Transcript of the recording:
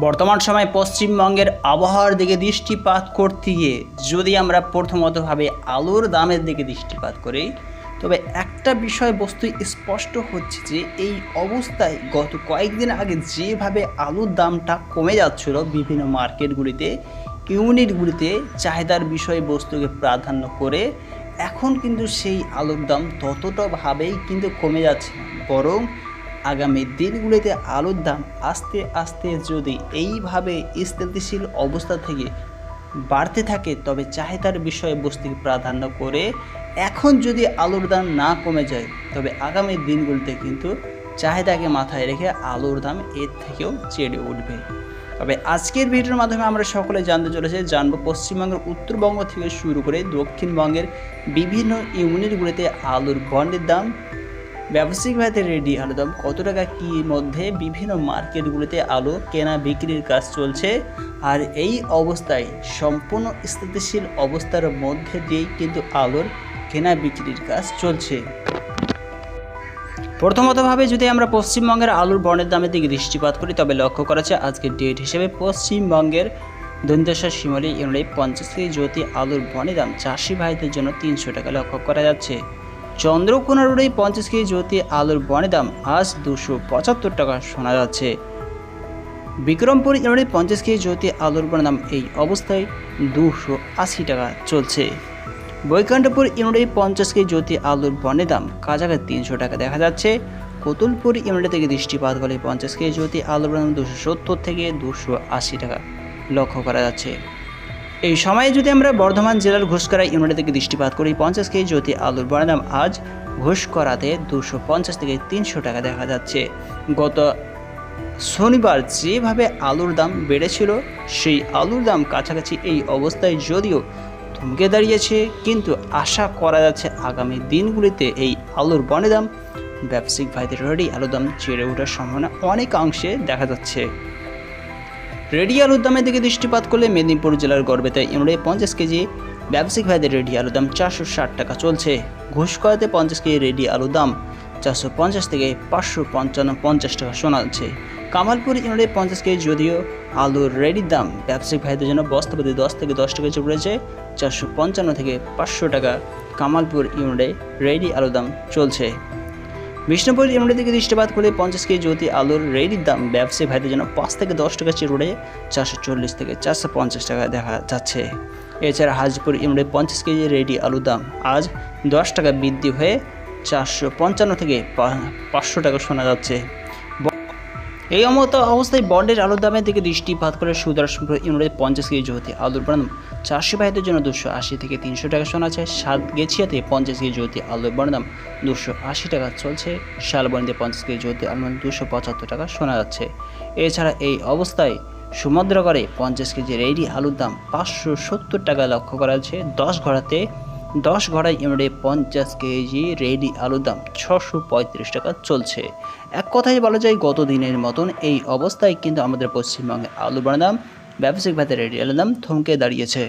বর্তমান সময়ে পশ্চিমবঙ্গের আবহাওয়ার দিকে দৃষ্টিপাত করতে গিয়ে যদি আমরা প্রথমতভাবে আলুর দামের দিকে দৃষ্টিপাত করি, তবে একটা বিষয় বস্তু স্পষ্ট হচ্ছে যে এই অবস্থায় গত কয়েকদিন আগে যেভাবে আলুর দামটা কমে যাচ্ছিল বিভিন্ন মার্কেটগুলিতে, ইউনিটগুলিতে চাহিদার বিষয়বস্তুকে প্রাধান্য করে, এখন কিন্তু সেই আলুর দাম ততটাভাবেই কিন্তু কমে যাচ্ছে বরং আগামী দিনগুলিতে আলুর দাম আস্তে আস্তে যদি এইভাবে স্থিতিশীল অবস্থা থেকে বাড়তে থাকে, তবে চাহিদার বিষয়বস্তুকে প্রাধান্য করে এখন যদি আলুর দাম না কমে যায়, তবে আগামী দিনগুলিতে কিন্তু চাহিদাকে মাথায় রেখে আলুর দাম এর থেকেও চেড়ে উঠবে। তবে আজকের ভিডিওর মাধ্যমে আমরা সকলে জানতে চলেছি, জানব পশ্চিমবঙ্গের উত্তরবঙ্গ থেকে শুরু করে দক্ষিণবঙ্গের বিভিন্ন ইউনিটগুলিতে আলুর বন্ডের দাম ব্যবসায়িক ভাইতে রেডি আলুর দাম কত টাকা কি মধ্যে? বিভিন্ন মার্কেটগুলিতে আলু কেনা বিক্রির কাজ চলছে। আর এই অবস্থায় সম্পূর্ণ স্থিতিশীল অবস্থার মধ্যে দিয়েই কিন্তু আলুর কেনা বিক্রির কাজ চলছে। প্রথমতভাবে যদি আমরা পশ্চিমবঙ্গের আলুর বর্ণের দামের দিকে দৃষ্টিপাত করি, তবে লক্ষ্য করা যাচ্ছে আজকের ডেট হিসেবে পশ্চিমবঙ্গের দন্তেশ্বর শিমলি ইউনিট পঞ্চাশ কেজি জ্যোতি আলুর বর্ণের দাম চাষি ভাইদের জন্য তিনশো টাকা লক্ষ্য করা যাচ্ছে। চন্দ্রকোনা রোডে পঞ্চাশ কেজি জ্যোতি আলুর বনে দাম আজ দুশো পঁচাত্তর টাকা শোনা যাচ্ছে। বিক্রমপুর ইউনিট পঞ্চাশ কেজি জ্যোতি আলুর বর্ণের দাম এই অবস্থায় দুশো আশি টাকা চলছে। বৈকুণ্ঠপুর ইউনিটে পঞ্চাশ কেজি জ্যোতি আলুর বনে দাম কাছাকাছি তিনশো টাকা দেখা যাচ্ছে। কতুলপুর ইউনিট থেকে দৃষ্টিপাত করলে পঞ্চাশ কেজি জ্যোতি আলুর দাম দুশো সত্তর থেকে দুশো আশি টাকা লক্ষ্য করা যাচ্ছে। এই সময়ে যদি আমরা বর্ধমান জেলার ঘুষকরা ইউনিট থেকে দৃষ্টিপাত করি, পঞ্চাশ কেজি জ্যোতি আলুর বনের দাম আজ ঘুষকরাতে দুশো পঞ্চাশ থেকে তিনশো টাকা দেখা যাচ্ছে। গত শনিবার যেভাবে আলুর দাম বেড়েছিল, সেই আলুর দাম কাছাকাছি এই অবস্থায় যদিও থমকে দাঁড়িয়েছে, কিন্তু আশা করা যাচ্ছে আগামী দিনগুলিতে এই আলুর বনে দাম, ব্যবসায়িক ভাইদের রেডি আলুর দাম চেড়ে ওঠার সম্ভাবনা অনেকাংশে দেখা যাচ্ছে। রেডি আলুর দামের দিকে দৃষ্টিপাত করলে মেদিনীপুর জেলার গর্বেতে ইউনিটে পঞ্চাশ কেজি ব্যবসায়িক ভাইদের রেডি আলুর দাম চারশো ষাট টাকা চলছে। ঘুষকরাতে পঞ্চাশ কেজি রেডি আলুর দাম চারশো পঞ্চাশ থেকে পাঁচশো পঞ্চান্ন পঞ্চাশ টাকা শোনা যাচ্ছে কামালপুর ইউনিটে পঞ্চাশ কেজি যদিও আলুর রেডির দাম ব্যবসায়িক ভাইদের জন্য বস্তাপতি দশ থেকে দশ টাকা চেপে রয়েছে চারশো পঞ্চান্ন থেকে পাঁচশো টাকা। কামালপুর ইউনিটে রেডি আলুর দাম চলছে। বিষ্ণুপুর ইউনিট থেকে দৃষ্টিপাত করলে পঞ্চাশ কেজি জ্যোতি আলুর রেডির দাম ব্যবসায়ী ভাইদের জন্য পাঁচ থেকে দশ টাকা চেয়ে চিরুড়ে চারশো চল্লিশ থেকে চারশো পঞ্চাশ টাকা দেখা যাচ্ছে। এছাড়া হাজিপুর ইউনিটে পঞ্চাশ কেজি রেডি আলুর দাম আজ দশ টাকা বৃদ্ধি হয়ে চারশো পঞ্চান্ন থেকে পাঁচশো টাকা শোনা যাচ্ছে। এই মতো অবস্থায় বন্ডের আলুর দামের দিকে দৃষ্টিপাত করে সুদার সুদর্শনপুর ইউনিটে পঞ্চাশ কেজি জ্যোতি আলুর দাম চারশো ভাইদের জন্য দুশো আশি থেকে তিনশো টাকা শোনা যায় সাত গেছিয়াতে পঞ্চাশ কেজি জ্যোতি আলুর দাম দুশো আশি টাকা চলছে। শালবনিতে পঞ্চাশ কেজি জ্যোতি আলুর দুশো পঁচাত্তর টাকা শোনা যাচ্ছে। এছাড়া এই অবস্থায় সমুদ্রগড়ে পঞ্চাশ কেজি রেডি আলুর দাম পাঁচশো সত্তর টাকা লক্ষ্য করা যাচ্ছে। দশ ঘোড়াতে দশ ঘড়ায় ইউনিটে পঞ্চাশ কেজি রেডি আলুর দাম ছশো পঁয়ত্রিশ টাকা চলছে। এক কথায় বলা যায় গত দিনের মতন এই অবস্থায় কিন্তু আমাদের পশ্চিমবঙ্গে আলু বাড়ার দাম ব্যবসায়িকভাবে রেডি আলুর দাম থমকে দাঁড়িয়েছে।